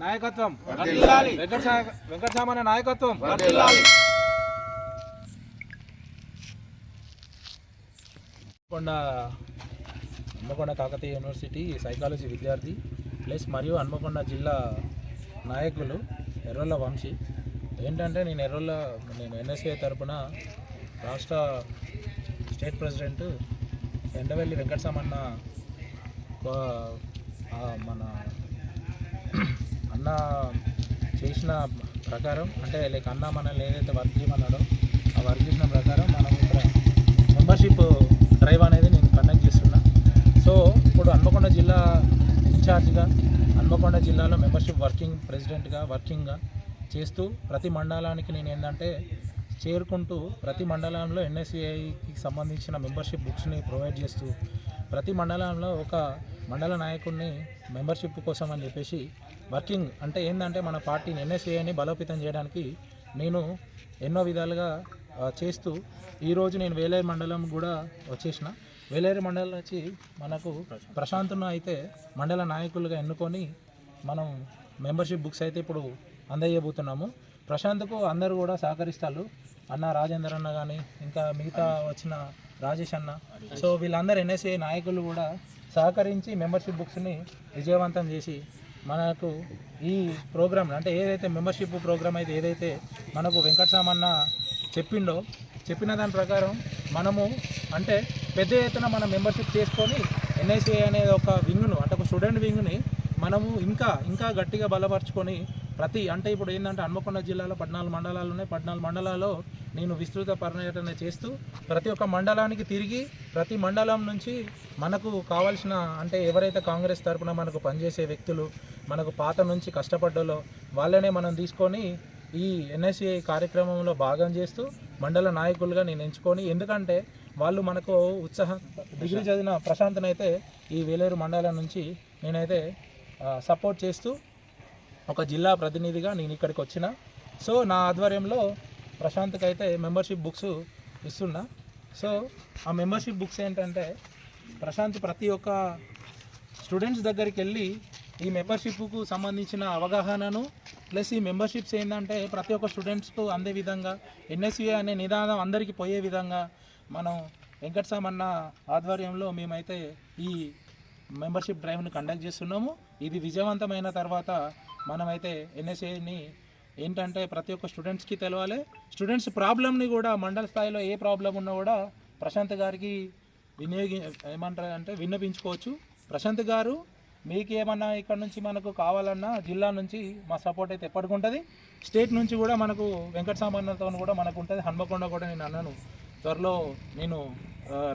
నాయకత్వం. నాయకత్వం. Hanamkonda Hanamkonda Kakatiya university psychology విద్యార్థి ప్లస్ మరియు హన్మకొండ జిల్లా నాయకులు ఎర్రొల్ల వంశీ. ఏంటంటే నేను ఎర్రొల్ల నేను ఎన్ఎస్ఏ తరపున రాష్ట్ర స్టేట్ ప్రెసిడెంట్ ఎండవెల్లి వెంకటసామన్న మన అన్న చేసిన ప్రకారం అంటే లైక్ అన్న మనల్ని ఏదైతే వర్క్ చేయమన్నాడో ఆ వర్క్ చేసిన ప్రకారం మనం ఇక్కడ మెంబర్షిప్ డ్రైవ్ అనేది నేను కండక్ట్ చేస్తున్నా. సో ఇప్పుడు హన్మకొండ జిల్లా ఇన్ఛార్జ్గా హన్మకొండ జిల్లాలో మెంబర్షిప్ వర్కింగ్ ప్రెసిడెంట్గా వర్కింగ్గా చేస్తూ ప్రతి మండలానికి నేను ఏంటంటే చేరుకుంటూ ప్రతి మండలంలో ఎన్ఎస్సిఐకి సంబంధించిన మెంబర్షిప్ బుక్స్ని ప్రొవైడ్ చేస్తూ ప్రతి మండలంలో ఒక మండల నాయకుడిని మెంబర్షిప్ కోసం అని చెప్పేసి వర్కింగ్ అంటే ఏంటంటే మన పార్టీని ఎన్ఎస్ఏని బలోపేతం చేయడానికి నేను ఎన్నో విధాలుగా చేస్తూ ఈరోజు నేను వేలేరు మండలం కూడా వచ్చేసిన. వేలేరు మండలం వచ్చి మనకు ప్రశాంత్ను అయితే మండల నాయకులుగా ఎన్నుకొని మనం మెంబర్షిప్ బుక్స్ అయితే ఇప్పుడు అందజేయబోతున్నాము. ప్రశాంత్కు అందరూ కూడా సహకరిస్తారు. అన్న రాజేందర్ అన్న కానీ ఇంకా మిగతా వచ్చిన రాజేష్ అన్న. సో వీళ్ళందరూ ఎన్ఎస్ఏ నాయకులు కూడా సహకరించి మెంబర్షిప్ బుక్స్ని విజయవంతం చేసి మనకు ఈ ప్రోగ్రామ్ అంటే ఏదైతే మెంబర్షిప్ ప్రోగ్రామ్ అయితే ఏదైతే మనకు వెంకటరామన్న చెప్పిండో చెప్పిన దాని ప్రకారం మనము అంటే పెద్ద ఎత్తున మనం మెంబర్షిప్ చేసుకొని ఎన్ఐసిఐ అనేది ఒక వింగ్ను అంటే ఒక స్టూడెంట్ వింగ్ని మనము ఇంకా ఇంకా గట్టిగా బలపరుచుకొని ప్రతి అంటే ఇప్పుడు ఏంటంటే హన్మకొండ జిల్లాలో పద్నాలుగు మండలాలు ఉన్నాయి. పద్నాలుగు మండలాల్లో నేను విస్తృత పర్యటన చేస్తూ ప్రతి ఒక్క మండలానికి తిరిగి ప్రతి మండలం నుంచి మనకు కావాల్సిన అంటే ఎవరైతే కాంగ్రెస్ తరఫున మనకు పనిచేసే వ్యక్తులు మనకు పాత నుంచి కష్టపడ్డలో వాళ్ళనే మనం తీసుకొని ఈ ఎన్ఎస్సిఐ కార్యక్రమంలో భాగం చేస్తూ మండల నాయకులుగా నేను ఎంచుకొని ఎందుకంటే వాళ్ళు మనకు ఉత్సాహం డిగ్రీ చదివిన ప్రశాంత్నైతే ఈ వేలేరు మండలం నుంచి నేనైతే సపోర్ట్ చేస్తూ ఒక జిల్లా ప్రతినిధిగా నేను ఇక్కడికి వచ్చిన. సో నా ఆధ్వర్యంలో ప్రశాంత్కి అయితే మెంబర్షిప్ బుక్స్ ఇస్తున్నా. సో ఆ మెంబర్షిప్ బుక్స్ ఏంటంటే ప్రశాంత్ ప్రతి ఒక్క స్టూడెంట్స్ దగ్గరికి వెళ్ళి ఈ మెంబర్షిప్కు సంబంధించిన అవగాహనను ప్లస్ ఈ మెంబర్షిప్స్ ఏంటంటే ప్రతి ఒక్క స్టూడెంట్స్కు అందే విధంగా ఎన్ఎస్యుఏ అనే నిదానం అందరికీ పోయే విధంగా మనం వెంకటసామ్ ఆధ్వర్యంలో మేమైతే ఈ మెంబర్షిప్ డ్రైవ్ని కండక్ట్ చేస్తున్నాము. ఇది విజయవంతమైన తర్వాత మనమైతే ఎన్ఎస్ఏని ఏంటంటే ప్రతి ఒక్క స్టూడెంట్స్కి తెలవాలి. స్టూడెంట్స్ ప్రాబ్లమ్ని కూడా మండల స్థాయిలో ఏ ప్రాబ్లం ఉన్నా కూడా ప్రశాంత్ గారికి వినియోగి ఏమంటారు అంటే విన్నపించుకోవచ్చు. ప్రశాంత్ గారు మీకు ఏమన్నా ఇక్కడ నుంచి మనకు కావాలన్నా జిల్లా నుంచి మా సపోర్ట్ అయితే ఎప్పటికి ఉంటుంది. స్టేట్ నుంచి కూడా మనకు వెంకట సామాన్యతో కూడా మనకు ఉంటుంది. హన్మకొండ కూడా నేను అన్నాను. త్వరలో నేను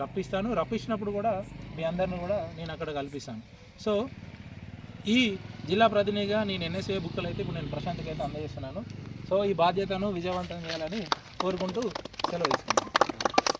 రప్పిస్తాను. రప్పించినప్పుడు కూడా మీ అందరిని కూడా నేను అక్కడ కల్పిస్తాను. సో ఈ జిల్లా ప్రతినిధిగా నేను ఎన్ఎస్ఏ బుక్లు అయితే ఇప్పుడు నేను ప్రశాంత్కి అయితే అందజేస్తున్నాను. సో ఈ బాధ్యతను విజయవంతం చేయాలని కోరుకుంటూ సెలవు ఇస్తున్నాను